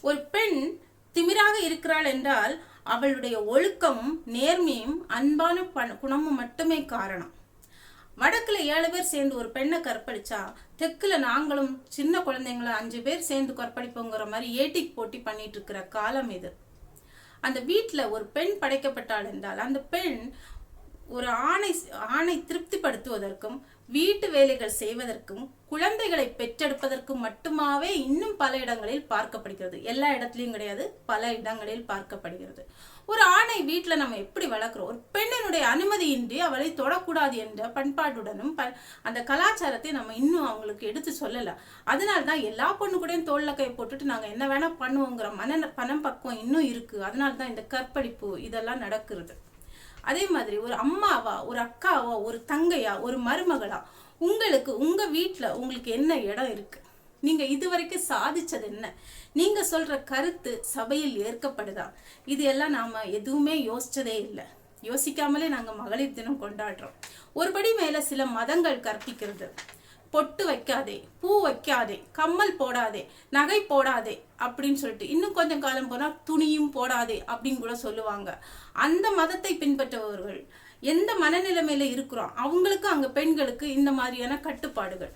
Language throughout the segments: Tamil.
ஒரு பெண் திமிராக இருக்கிறாள் என்றால் அவளுடைய ஒழுக்கமும் நேர்மையும் அன்பான குணமும் மட்டுமே காரணம். வடக்குல ஏழு பேர் சேர்ந்து ஒரு பெண்ணை கற்பழிச்சா தெற்குல நாங்களும் சின்ன குழந்தைங்கள அஞ்சு பேர் சேர்ந்து கற்பழிப்போங்கிற மாதிரி ஏட்டிக்கு போட்டி பண்ணிட்டு இருக்கிற காலம் இது. அந்த வீட்டில் ஒரு பெண் படைக்கப்பட்டாள் என்றால் அந்த பெண் ஒரு ஆணை ஆணை திருப்திப்படுத்துவதற்கும் வீட்டு வேலைகள் செய்வதற்கும் குழந்தைகளை பெற்றெடுப்பதற்கும் மட்டுமாவே இன்னும் பல இடங்களில் பார்க்கப்படுகிறது. எல்லா இடத்துலையும் கிடையாது பல இடங்களில் பார்க்கப்படுகிறது. ஒரு ஆணை வீட்டில் நம்ம எப்படி வளர்க்குறோம்? ஒரு பெண்ணினுடைய அனுமதியின்றி அவளை தொடக்கூடாது என்ற பண்பாட்டுடனும் ப அந்த கலாச்சாரத்தை நம்ம இன்னும் அவங்களுக்கு எடுத்து சொல்லலை. அதனால தான் எல்லா பொண்ணு கூடயும் தோல்ல கை போட்டுட்டு நாங்கள் என்ன வேணால் பண்ணுவோங்கிற மன பணம் பக்குவம் இன்னும் இருக்குது அதனால தான் இந்த கற்பழிப்பு இதெல்லாம் நடக்கிறது. அதே மாதிரி ஒரு அம்மாவா ஒரு அக்காவா ஒரு தங்கையா ஒரு மருமகளா உங்களுக்கு உங்கள் வீட்டில் உங்களுக்கு என்ன இடம் இருக்கு? நீங்கள் இதுவரைக்கும் சாதிச்சது என்ன? நீங்கள் சொல்கிற கருத்து சபையில் ஏற்கப்படுதா? இது எல்லாம் நாம் எதுவுமே யோசிச்சதே இல்லை. யோசிக்காமலே நாங்கள் மகளிர் தினம் கொண்டாடுறோம். ஒருபடி மேலே சில மதங்கள் கற்பிக்கிறது. பொட்டு வைக்காதே பூ வைக்காதே கம்மல் போடாதே நகை போடாதே அப்படின்னு சொல்லிட்டு இன்னும் கொஞ்சம் காலம் போனால் துணியும் போடாதே அப்படின்னு கூட சொல்லுவாங்க. அந்த மதத்தை பின்பற்றுபவர்கள் எந்த மனநிலைமையில இருக்கிறோம்? அவங்களுக்கு அங்கே பெண்களுக்கு இந்த மாதிரியான கட்டுப்பாடுகள்.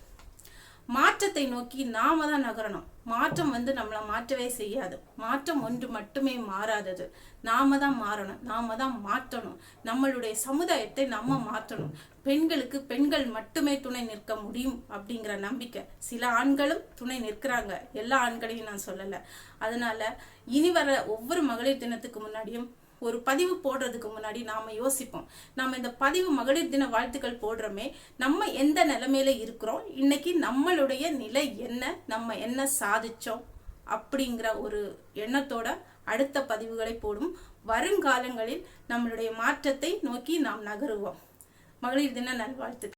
மாற்றத்தை நோக்கி நாம தான் நகரணும். மாற்றம் வந்து நம்மளை மாற்றவே செய்யாது. மாற்றம் ஒன்று மட்டுமே மாறாதது. நாம தான் மாறணும். நாம தான் மாற்றணும். நம்மளுடைய சமுதாயத்தை நம்ம மாற்றணும். பெண்களுக்கு பெண்கள் மட்டுமே துணை நிற்க முடியும் அப்படிங்கிற நம்பிக்கை. சில ஆண்களும் துணை நிற்கிறாங்க. எல்லா ஆண்களையும் நான் சொல்லலை. அதனால இனி வர ஒவ்வொரு மகளிர் தினத்துக்கு முன்னாடியும் ஒரு பதிவு போடுறதுக்கு முன்னாடி நாம் யோசிப்போம். நம்ம இந்த பதிவு மகளிர் தின வாழ்த்துக்கள் போடுறோமே நம்ம எந்த நிலைமையில இருக்கிறோம்? இன்னைக்கு நம்மளுடைய நிலை என்ன? நம்ம என்ன சாதிச்சோம்? அப்படிங்கிற ஒரு எண்ணத்தோட அடுத்த பதிவுகளை போடும். வருங்காலங்களில் நம்மளுடைய மாற்றத்தை நோக்கி நாம் நகருவோம். மகளிர் தின நல்வாழ்த்து